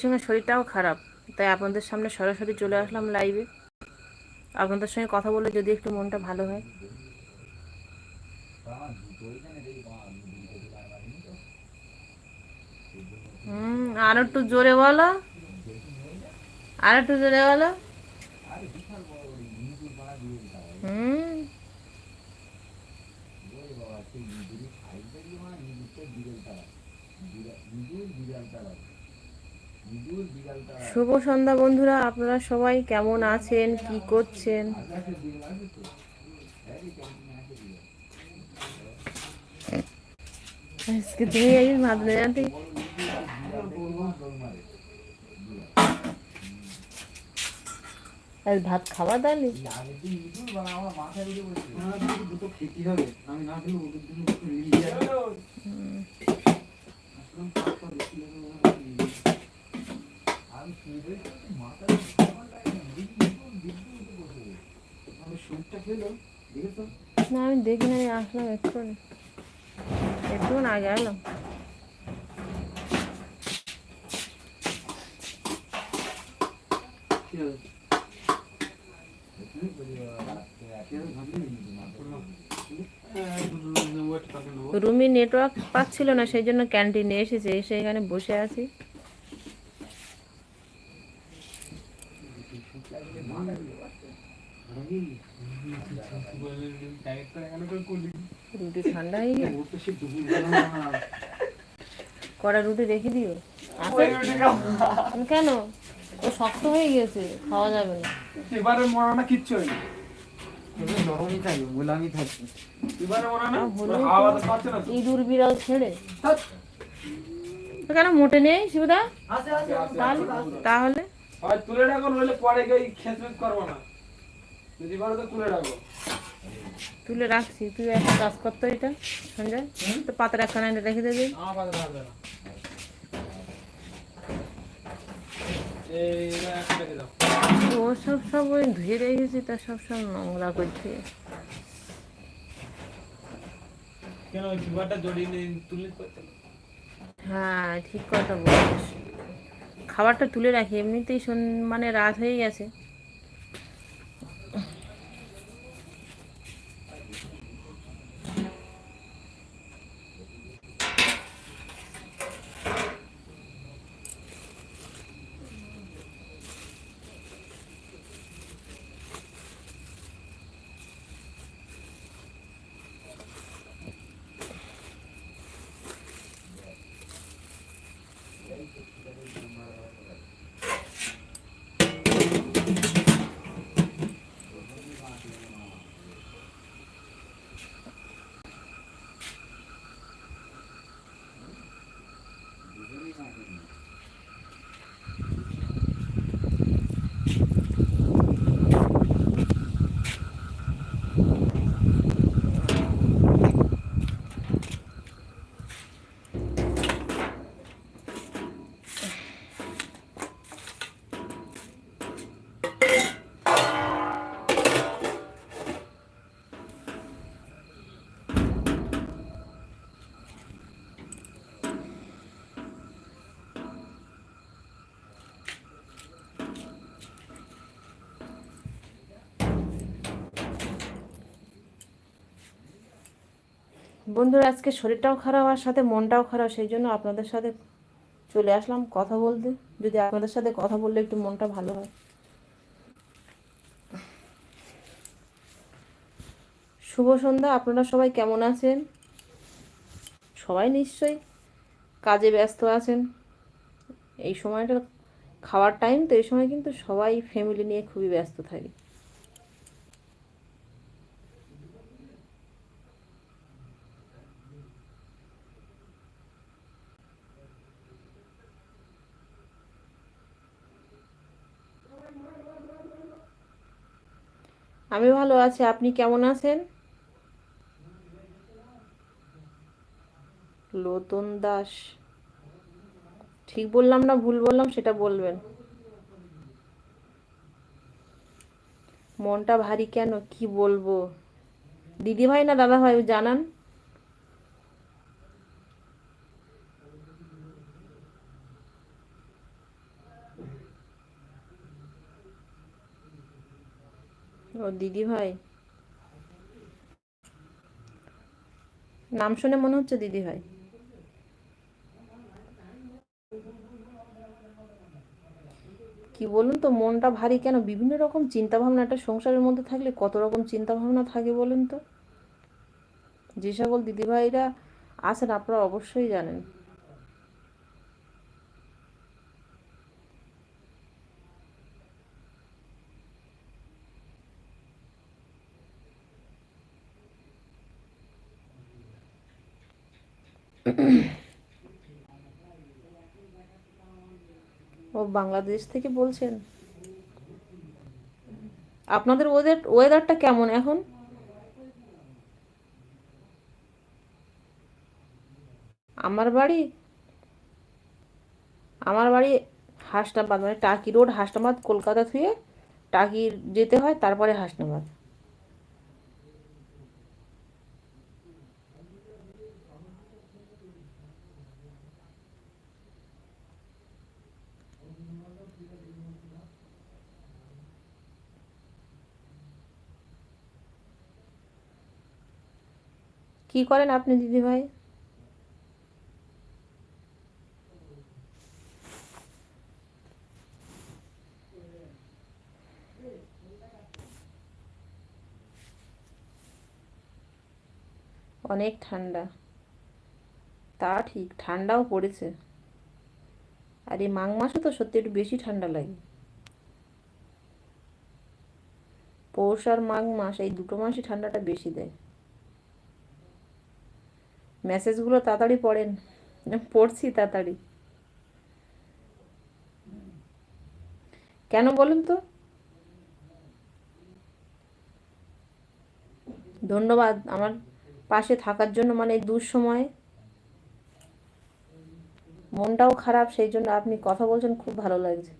সঙ্গে শরীরটাও খারাপ। তাই আপনাদের সামনে সরাসরি চলে আসলাম লাইভে আপনাদের সঙ্গে কথা বলে যদি একটু মনটা ভালো হয়। হুম, আর একটু জোরে বলো। আর একটু জোরে বলো। হুম। শুভ সন্ধ্যা বন্ধুরা, আপনারা সবাই কেমন আছেন? কি করছেন? আজকে তুমি এই ভাবলে জানতে? আজ ভাত খাওয়া দালি হবে আমি মিলিয়ে যাবে আমি সুপটা দেখেছ? না আমি দেখি না আমি আসলাম একটুখানি একটুক্ষণ আগে এলাম। রুমি নেটওয়ার্ক পাচ্ছিল না সেই জন্য ক্যান্টিনে এসেছে এসে এখানে বসে আছি। রুটি ঠান্ডা হয়ে গেছে কড়া রুটি রেখে দিও। কেন? ও শক্ত হয়ে গেছে খাওয়া যাবে না। এবারে মরানা কিচ্ছু হয়নি। ইঁদুর বিড়াল ছেড়ে। কেন মোটে নেই শিবদা? তাহলে? তাহলে? তুলে রাখো নইলে পরে করব না। যদি পারো তো তুলে রাখো। তুলে রাখছি তুই একটা কাজ করতো এটা সঞ্জয়। তো পাতার একখানা এনে রেখে দেবে আমার পাতে থাকবে না। ও সব সব ওই ধুয়ে রেখেছি তা সব সব নোংরা করছে। কেন ওই ফিভারটা জড়িয়ে তুলে হ্যাঁ ঠিক কথা বলিস খাবারটা তুলে রাখি এমনিতেই মানে রাত হয়ে গেছে। Thank you. বন্ধুরা, আজকে শরীরটাও খারাপ আর সাথে মনটাও খারাপ, সেই জন্য আপনাদের সাথে চলে আসলাম কথা বলতে। যদি আপনাদের সাথে কথা বললে একটু মনটা ভালো হয়। শুভ সন্ধ্যা, আপনারা সবাই কেমন আছেন? সবাই নিশ্চয়ই কাজে ব্যস্ত আছেন। এই সময়টা খাওয়ার টাইম তো, এই সময় কিন্তু সবাই ফ্যামিলি নিয়ে খুবই ব্যস্ত থাকে। আমি ভালো আছি, আপনি কেমন আছেন? লোতন দাস। ঠিক বললাম না, ভুল বললাম, সেটা বলবেন। মনটা ভারী কেন? কি বলব? দিদি ভাই না দাদা ভাই জানান। দিদি ভাই নাম শুনে মনে হচ্ছে দিদি ভাই কি বলুন তো, মনটা ভারী কেন? বিভিন্ন রকম চিন্তা ভাবনা একটা সংসারের মধ্যে থাকলে কত রকম চিন্তা ভাবনা থাকে বলুন তো? যে সকল দিদিভাইরা আছেন আপনারা অবশ্যই জানেন। ও বাংলাদেশ থেকে বলছেন? আপনাদের ওদের ওয়েদারটা কেমন এখন? আমার বাড়ি আমার বাড়ি হাসনাবাদ মানে টাকি রোড, হাসনাবাদ, কলকাতা থুয়ে টাকি যেতে হয়, তারপরে হাসনাবাদ। কি করেন আপনি, দিদিভাই? অনেক ঠান্ডা। তা ঠিক, ঠান্ডাও পড়েছে। আর এই মাঘ মাসে তো সত্যি একটু বেশি ঠান্ডা লাগে। পৌষ আর মাঘ মাস, এই দুটো মাসই ঠান্ডাটা বেশি দেয়। মেসেজগুলো তাড়াতাড়ি পড়েন। পড়ছি তাড়াতাড়ি। কেন বলুন তো? ধন্যবাদ, আমার পাশে থাকার জন্য মানে এই দুঃসময়ে। মনটাও খারাপ, সেই জন্য আপনি কথা বলছেন, খুব ভালো লাগছে।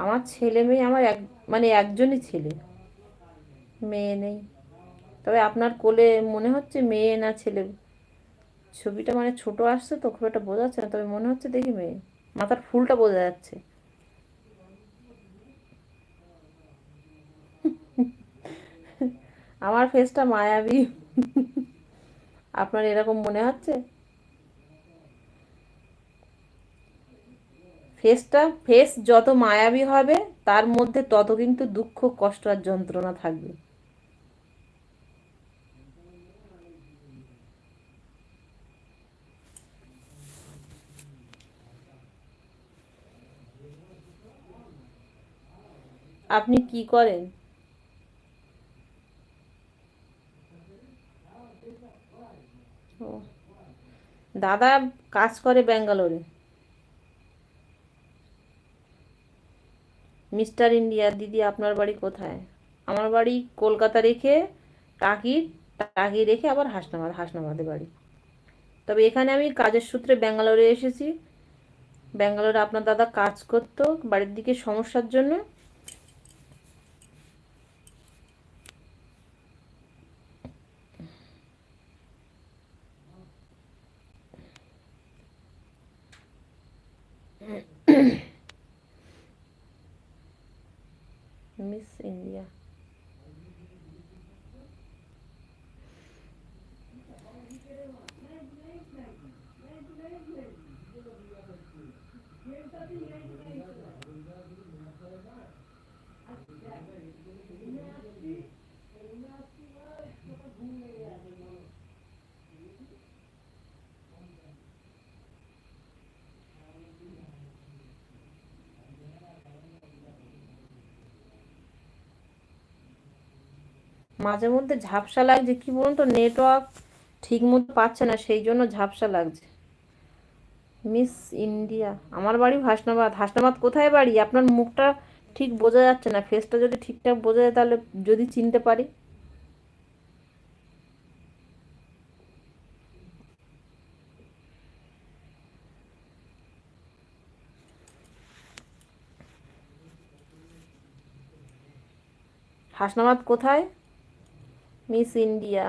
আমার ছেলে মেয়ে আমার এক মানে একজনই ছেলে। মেয়ে নেই। তবে আপনার কোলে মনে হচ্ছে মেয়ে না ছেলে? ছবিটা মানে ছোট আসছে তো, খুব একটা বোঝা যাচ্ছে না, তবে মনে হচ্ছে দেখি মেয়ে। মাথার ফুলটা বোঝা যাচ্ছে। আমার ফেসটা মায়াবী। আপনার এরকম মনে হচ্ছে? ফেসটা, ফেস যত মায়াবী হবে, তার মধ্যে তত কিন্তু দুঃখ, কষ্ট আর যন্ত্রণা থাকবে। আপনি কি করেন? দাদা কাজ করে ব্যাঙ্গালোরে। মিস্টার ইন্ডিয়া, দিদি আপনার বাড়ি কোথায়? আমার বাড়ি কলকাতা রেখে টাকি টাকি রেখে আবার হাসনাবাদ হাসনাবাদে বাড়ি। তবে এখানে আমি কাজের সূত্রে ব্যাঙ্গালোরে এসেছি। ব্যাঙ্গালোরে আপনার দাদা কাজ করতো, বাড়ির দিকে সমস্যার জন্য। মিস ইন্ডিয়া মাঝে মধ্যে ঝাপসা লাগছে, কি বলুন তো নেটওয়ার্ক ঠিক মতো পাচ্ছে না, সেই জন্য ঝাপসা লাগছে। মিস ইন্ডিয়া আমার বাড়ি হাসনাবাদ। হাসনাবাদ কোথায় বাড়ি? আপনার মুখটা ঠিক বোঝা যাচ্ছে না ফেসটা যদি ঠিকঠাক বোঝা যায় তাহলে যদি চিনতে পারি। হাসনাবাদ কোথায়? মিস ইন্ডিয়া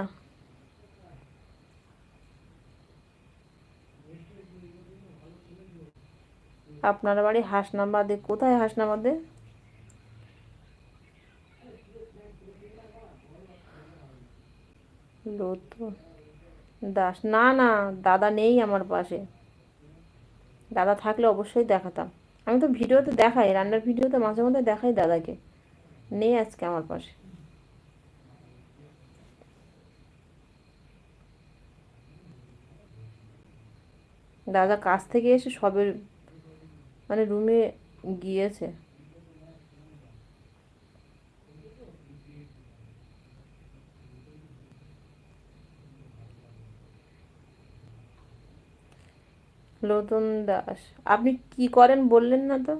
আপনার বাড়ি হাসনাবাদে, কোথায় হাসনাবাদে? লতুন দাস, না না, দাদা নেই আমার পাশে। দাদা থাকলে অবশ্যই দেখাতাম। আমি তো ভিডিওতে দেখাই, রান্নার ভিডিওতে মাঝে মধ্যে দেখাই দাদাকে। নেই আজকে আমার পাশে। দাদা কাছ থেকে এসে সবের মানে রুমে গিয়েছে। লতন দাস, আপনি কি করেন বললেন না তো?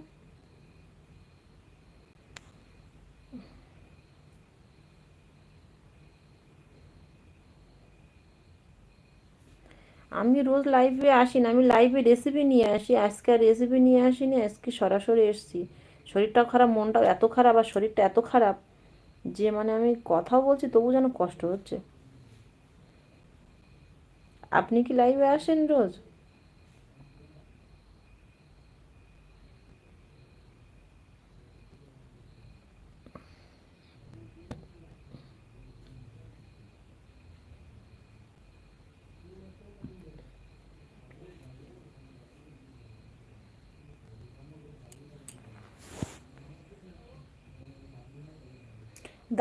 আমি রোজ লাইভে আসি না, আমি লাইভে রেসিপি নিয়ে আসি, আজকে আর রেসিপি নিয়ে আসিনি, আজকে সরাসরি এসছি। শরীরটাও খারাপ, মনটাও এত খারাপ আর শরীরটা এত খারাপ যে মানে আমি কথাও বলছি, তবু যেন কষ্ট হচ্ছে। আপনি কি লাইভে আসেন রোজ?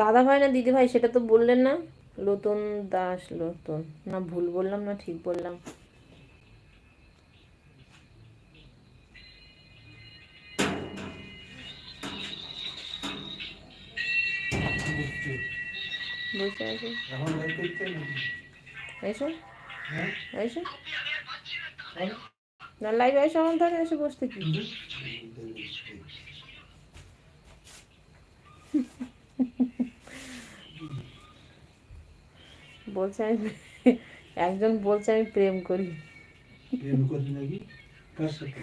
দাদা ভাই না দিদি ভাই সেটা তো বললেন না। লতুন দাস লতুন না ভুল বললাম না ঠিক বললাম। বসে আছে এসো। হ্যাঁ? এসো। না লাইভ এসে আমার ধরে এসে বসতে। কি বলছে আমি একজন বলছে আমি প্রেম করি। প্রেম করি নাকি? কার সাথে?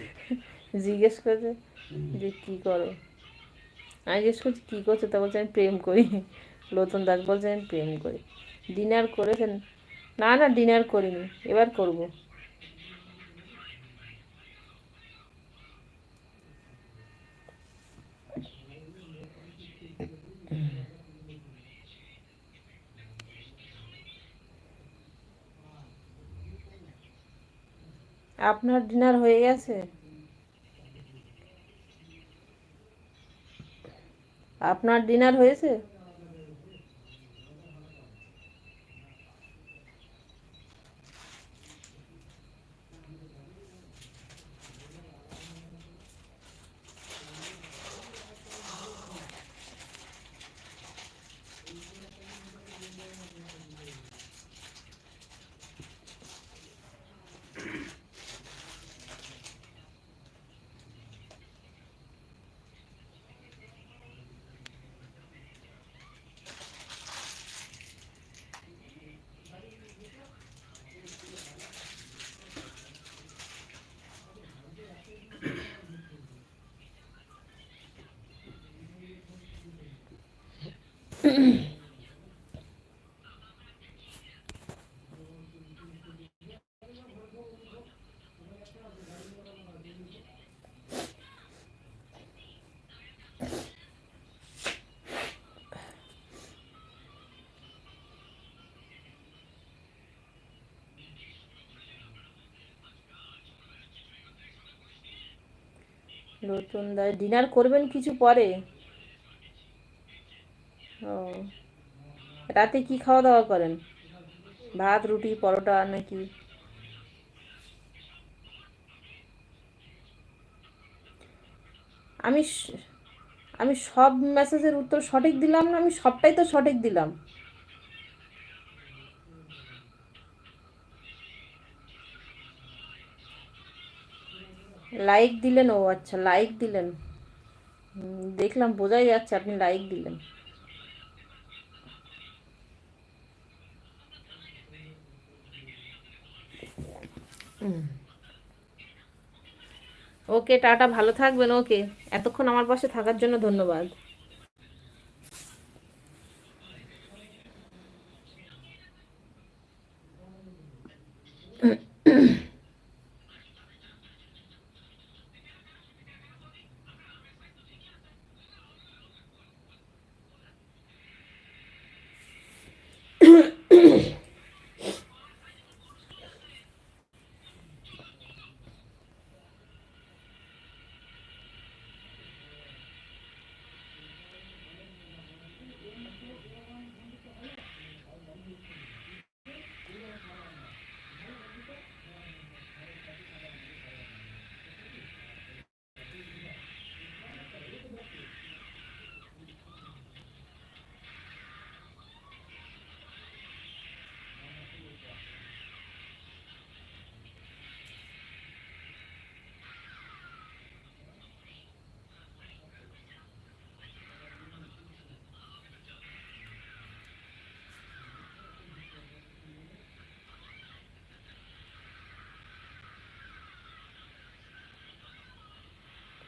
জিজ্ঞেস করছে যে কি করো? আমি জিজ্ঞেস করছি কী করছ? তা বলছে আমি প্রেম করি। লতন দাস বলছে আমি প্রেম করি। ডিনার করেছেন? না না ডিনার করিনি। এবার করব। আপনার ডিনার হয়ে গেছে? আপনার ডিনার হয়েছে? নতুন ডিনার করবেন কিছু পরে ও রাতে কি খাওয়া দাওয়া করেন? ভাত, রুটি, পরোটা নাকি? আমি আমি সব মেসেজের উত্তর সঠিক দিলাম না? আমি সবটাই তো সঠিক দিলাম। লাইক দিলেন ও আচ্ছা লাইক দিলেন। দেখলাম, বোঝাই যাচ্ছে আপনি লাইক দিলেন। ওকে টাটা ভালো থাকবেন ওকে। এতক্ষণ আমার পাশে থাকার জন্য ধন্যবাদ।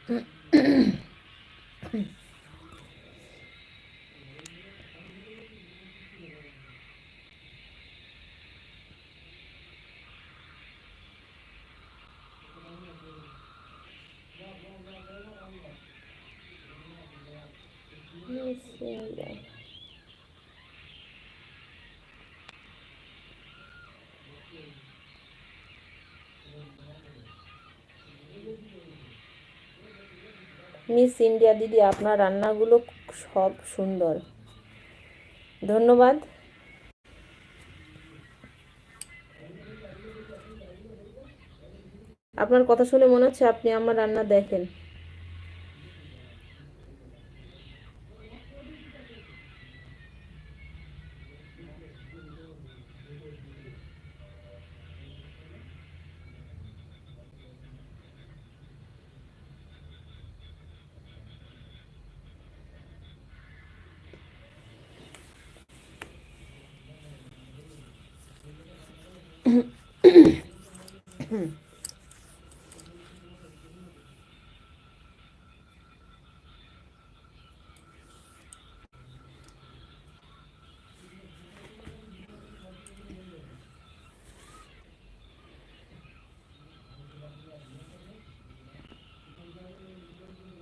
嗯。嗯 মিস ইন্ডিয়া দিদি, আপনার রান্নাগুলো সব সুন্দর। ধন্যবাদ। আপনার কথা শুনে মনে হচ্ছে আপনি আমার রান্না দেখেন।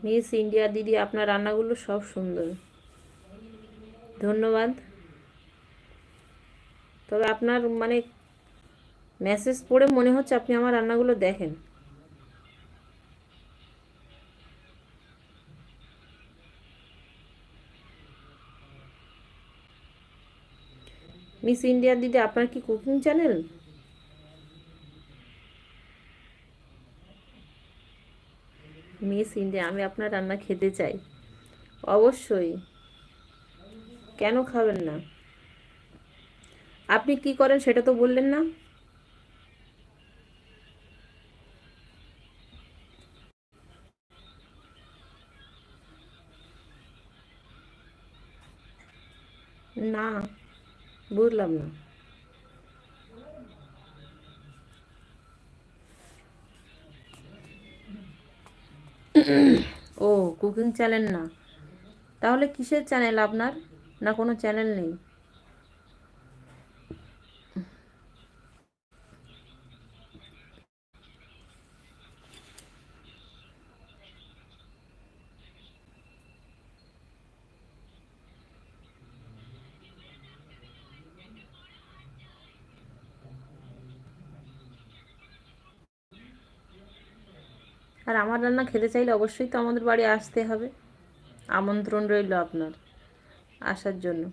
মিস ইন্ডিয়া দিদি, আপনার রান্নাগুলো সব সুন্দর। ধন্যবাদ। তবে আপনার মানে মেসেজ পড়ে মনে হচ্ছে আপনি আমার রান্নাগুলো দেখেন। মিস ইন্ডিয়া দিদি, আপনার কি কুকিং চ্যানেল মিস ইন্ডিয়া আমি আপনার রান্না খেতে চাই। অবশ্যই। কেন খাবেন না? আপনি কি করেন সেটা তো বললেন না? না, বুঝলাম না। ও কুকিং চ্যানেল না। তাহলে কিসের চ্যানেল আপনার? না কোনো চ্যানেল নেই আর আমার রান্না খেতে চাইলে অবশ্যই তো আমাদের বাড়ি আসতে হবে। আমন্ত্রণ রইল আপনার আসার জন্য।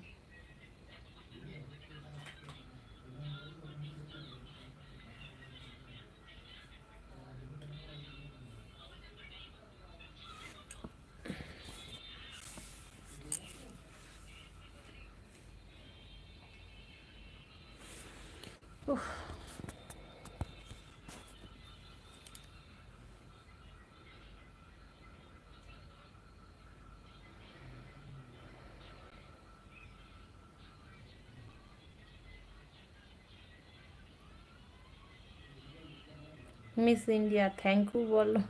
মিস ইন্ডিয়া থ্যাংক ইউ বলো।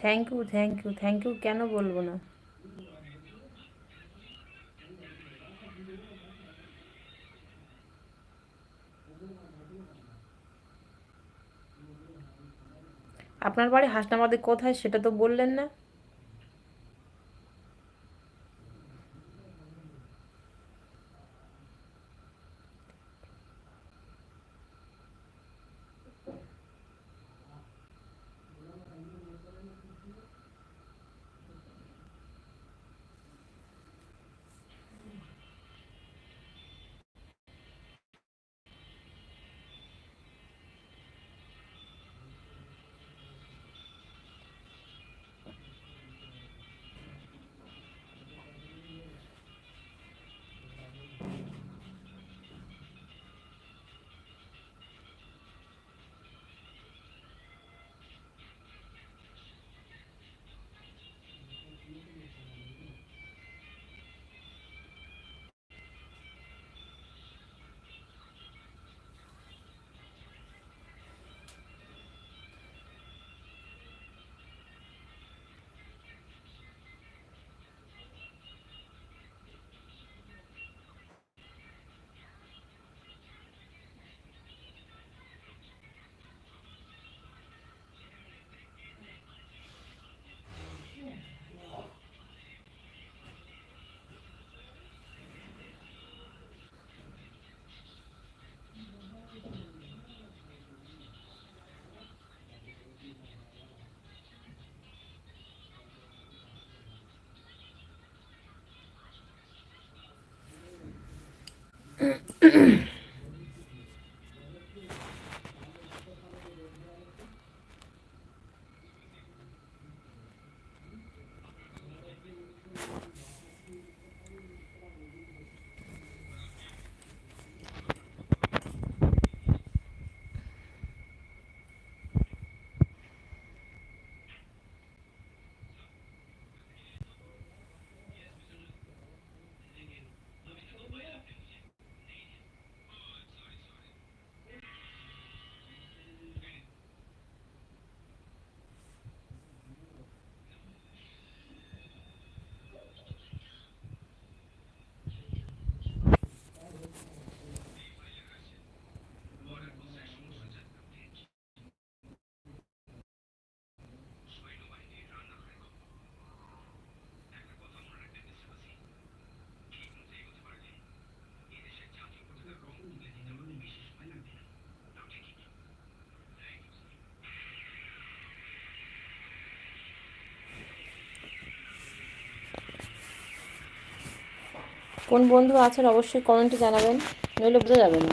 Thank you thank you thank you কেন বলব না? আপনার বাড়ি হাসনাবাদে কোথায় সেটা তো বললেন না। mm কোন বন্ধু আছেন অবশ্যই কমেন্টে জানাবেন নইলে বোঝা যাবে না।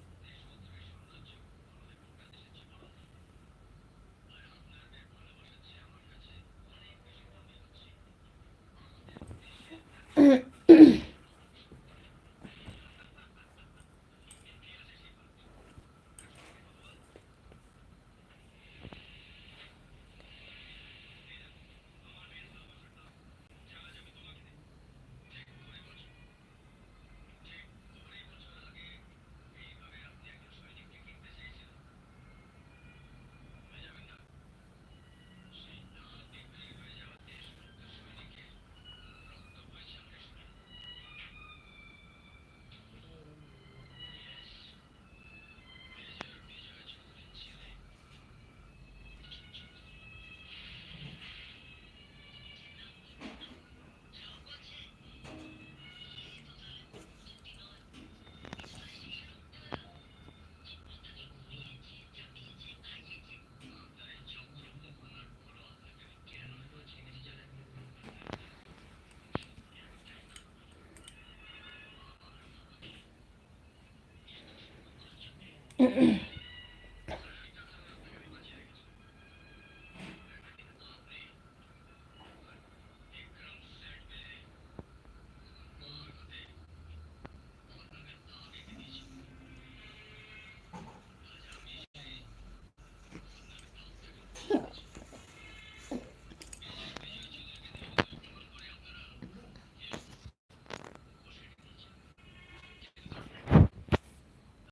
mm